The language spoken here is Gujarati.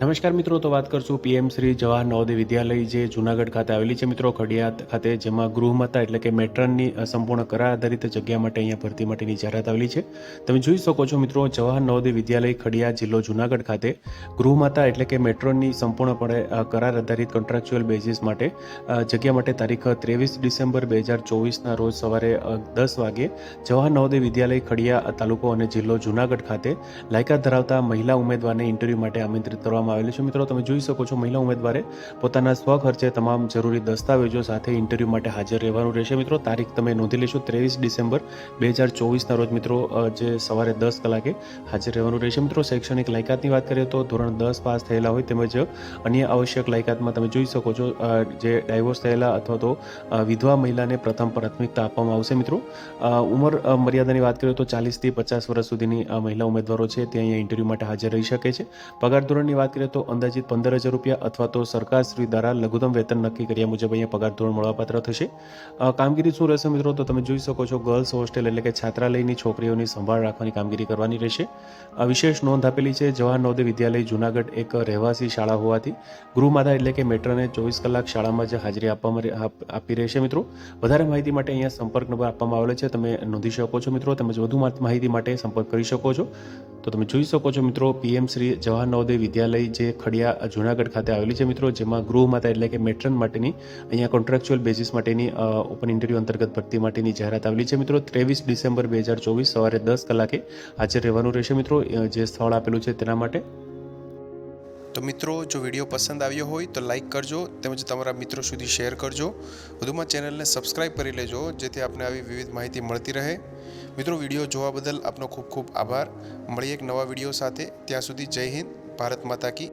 નમસ્કાર મિત્રો, તો વાત કરશું પીએમ શ્રી જવાહર નવોદય વિદ્યાલય જે જુનાગઢ ખાતે આવેલી છે. મિત્રો, ખડિયાત ખાતે, જેમાં ગૃહમાતા એટલે કે મેટ્રનની સંપૂર્ણ કરાર આધારિત જગ્યા માટે અહીંયા ભરતી માટેની જાહેરાત આવેલી છે. તમે જોઈ શકો છો મિત્રો, જવાહર નવોદય વિદ્યાલય ખડિયાત જિલ્લો જુનાગઢ ખાતે ગૃહમાતા એટલે કે મેટ્રોનની સંપૂર્ણપણે કરાર આધારિત કોન્ટ્રાક્ચ્યુઅલ બેઝિસ માટે જગ્યા માટે તારીખ ત્રેવીસ ડિસેમ્બર બે હજાર ચોવીસના રોજ સવારે દસ વાગે જવાહર નવોદય વિદ્યાલય ખડિયા તાલુકો અને જિલ્લો જુનાગઢ ખાતે લાયકાત ધરાવતા મહિલા ઉમેદવારને ઇન્ટરવ્યૂ માટે આમંત્રિત કરવામાં આવેલું છે. મિત્રો, તમે જોઈ શકો છો, મહિલા ઉમેદવારે પોતાના સ્વખર્ચે તમામ જરૂરી દસ્તાવેજો સાથે ઇન્ટરવ્યૂ માટે હાજર રહેવાનું રહેશે. મિત્રો, તારીખ તમે નોંધી લેશો, ત્રેવીસ ડિસેમ્બર બે હજાર ચોવીસના રોજ મિત્રો જે સવારે દસ કલાકે હાજર રહેવાનું રહેશે. મિત્રો, શૈક્ષણિક લાયકાતની વાત કરીએ તો ધોરણ દસ પાસ થયેલા હોય તેમજ અન્ય આવશ્યક લાયકાતમાં તમે જોઈ શકો છો જે ડાયવોર્સ થયેલા અથવા તો વિધવા મહિલાને પ્રથમ પ્રાથમિકતા આપવામાં આવશે. મિત્રો ઉંમર મર્યાદાની વાત કરીએ તો ચાલીસથી પચાસ વર્ષ સુધીની મહિલા ઉમેદવારો છે, તે અહીંયા ઇન્ટરવ્યૂ માટે હાજર રહી શકે છે. પગાર ધોરણની વાત કરીએ તો અંદાજિત પંદર હજાર રૂપિયા અથવા તો સરકારશ્રી દ્વારા લઘુત્તમ વેતન નક્કી કર્યા મુજબ અહીંયા પગાર ધોરણ મળવાપાત્ર થશે. કામગીરી શું રહેશે મિત્રો? તો તમે જોઈ શકો છો, ગર્લ્સ હોસ્ટેલ એટલે કે છાત્રાલયની છોકરીઓની સંભાળ રાખવાની કામગીરી કરવાની રહેશે. આ વિશેષ નોંધ આપેલી છે જવાહર નવોદય વિદ્યાલય જુનાગઢ એક રહેવાસી શાળા હોવાથી ગૃહમાતા એટલે કે મેટ્રોને ચોવીસ કલાક શાળામાં જ હાજરી આપવામાં આપ- રહેશે મિત્રો. વધારે માહિતી માટે અહીંયા સંપર્ક નંબર આપવામાં આવેલો છે, તમે નોંધી શકો છો મિત્રો. તેમજ વધુ માહિતી માટે સંપર્ક કરી શકો છો. તો તમે જોઈ શકો છો મિત્રો, પીએમ શ્રી જવાહર નવોદય વિદ્યાલય જે ખડિયા જુનાગઢ ખાતે આવેલી છે મિત્રો, જેમાં ગૃહમાતા એટલે કે મેટ્રન માટેની, અહીંયા કોન્ટ્રાક્ચ્યુઅલ બેઝિસ માટેની ઓપન ઇન્ટરવ્યૂ અંતર્ગત ભરતી માટેની જાહેરાત આવેલી છે મિત્રો. ત્રેવીસ ડિસેમ્બર બે હજાર ચોવીસ સવારે દસ કલાકે હાજર રહેવાનું રહેશે મિત્રો જે સ્થળ આપેલું છે તેના માટે. તો મિત્રો, જો વીડિયો પસંદ આવ્યો હોય તો લાઇક કરજો, તેમજ તમારા મિત્રો સુધી શેર કરજો. વધુમાં ચેનલને સબસ્ક્રાઇબ કરી લેજો, જેથી આપને આવી વિવિધ માહિતી મળતી રહે. મિત્રો, વીડિયો જોવા બદલ આપનો ખૂબ ખૂબ આભાર. મળીએ એક નવા વીડિયો સાથે. ત્યાં સુધી જય હિન્દ. ભારત માતા કી